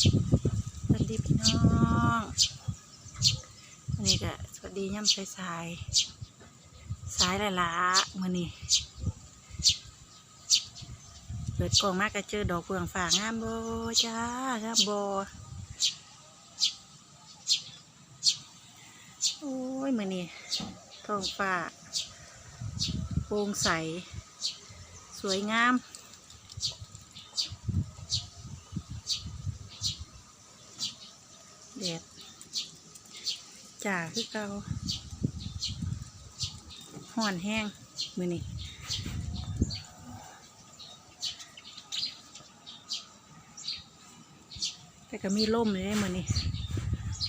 สวัสดีพี่น้องวันนี้ก็สวัสดีย่ำสายสายสายละละมือนี้เปิดกล่องมากก็เจอดอกเฟืองฝางามโบจ้างามโบโอ้ยมือนี้ท้องฟ้าโปร่งใส สวยงาม แดดจ่าคือเก่าห่อนแห้งมือนี่แต่ก็มีล่มเลยมือนี่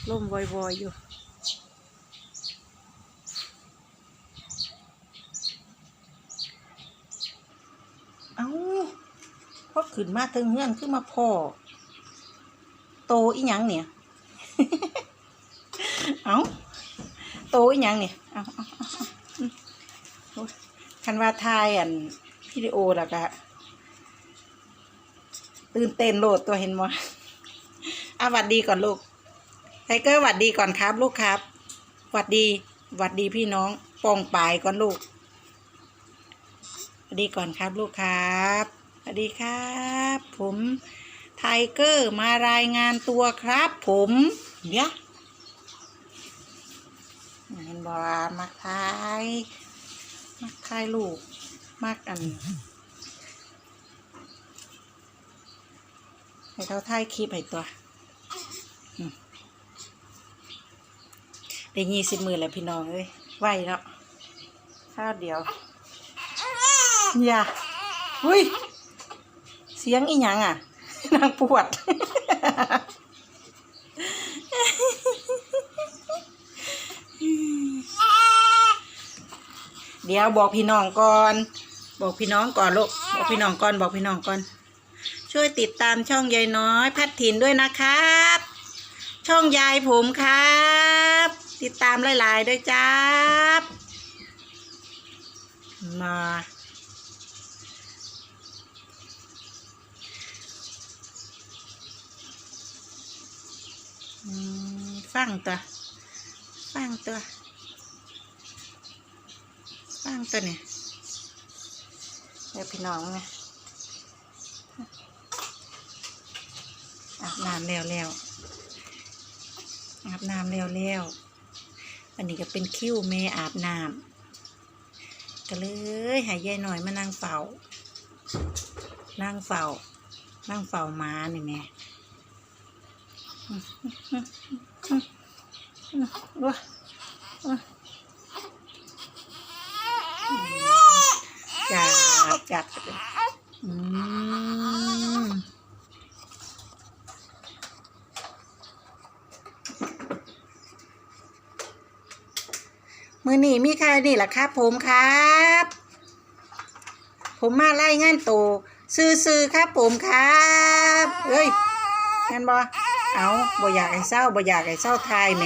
ล่มวอยๆอยู่เอาพอขึ้นมาเทิงเงื่อนขึ้นมาพ่อ โตอีหยังเนี่ย เอาโตอีหยังเนี่ยเอาเอาเอาคันว่าทายอันวิดีโอแล้วก็ตื่นเต้นโหลดตัวเห็นมั้ยอะหวัดดีก่อนลูกไทเกอร์หวัดดีก่อนครับลูกครับหวัดดีหวัดดีพี่น้องปองปายก่อนลูกหวัดดีก่อนครับลูกครับสวัสดีครับ ผมไทเกอร์มารายงานตัวครับ ผม เดี๋ยวเห็นบอมักทายมักทายลูกมักอันให้เขาถ่ายคลิปให้ตัวได้ยี่สิบหมื่นแล้วพี่น้องเอ้ยไหวแล้วข้าวเดียวอย่าหุ้ย เสียงอีหยังอะนางปวด เดี๋ยวบอกพี่น้องก่อน บอกพี่น้องก่อนลูกบอกพี่น้องก่อนบอกพี่น้องก่อน ช่วยติดตามช่องยายน้อย พัดถิ่นด้วยนะครับ ช่องยายผมครับ ติดตามหลายๆด้วยจ้าบมาฟังตัวฟังตัว ฟังตัวเนี่ยเดี๋ยวพี่น้องไงอาบน้ำแล้วแล้วอาบน้ำแล้วแล้วอันนี้ก็เป็นคิ้วแม่อาบน้ำก็เลยหายยายหน่อยมานั่งเฝ้านั่งเฝ้านั่งเฝ้าม้านี่แม่ว้า จับจับอืมมือนี่มีใครนี่แหละครับ ผมครับ ผมมาไล่งานโตซื้อๆครับ ผมครับเอ้ยแมนบอเอาบ่อยากให้เศร้าบ่อยากให้เศร้าทายไหม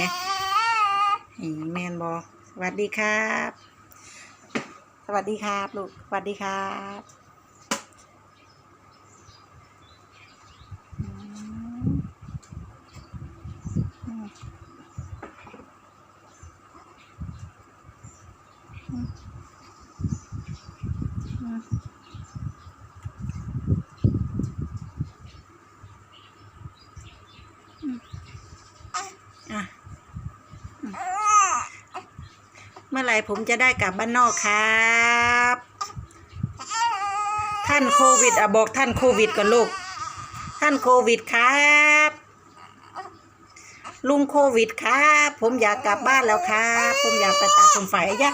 อืมแมนบอสวัสดีครับ สวัสดีครับลูก สวัสดีครับอืมอืมอืมอืมอืมอะอืมเมื่อ ไหร่ผมจะได้กลับบ้านนอกครับ ท่านโควิดอะบอกท่านโควิดก่อนลูก ท่านโควิดครับ ลุงโควิดครับ ผมอยากกลับบ้านแล้วครับ ผมอยากไปตัดผมไฟยะ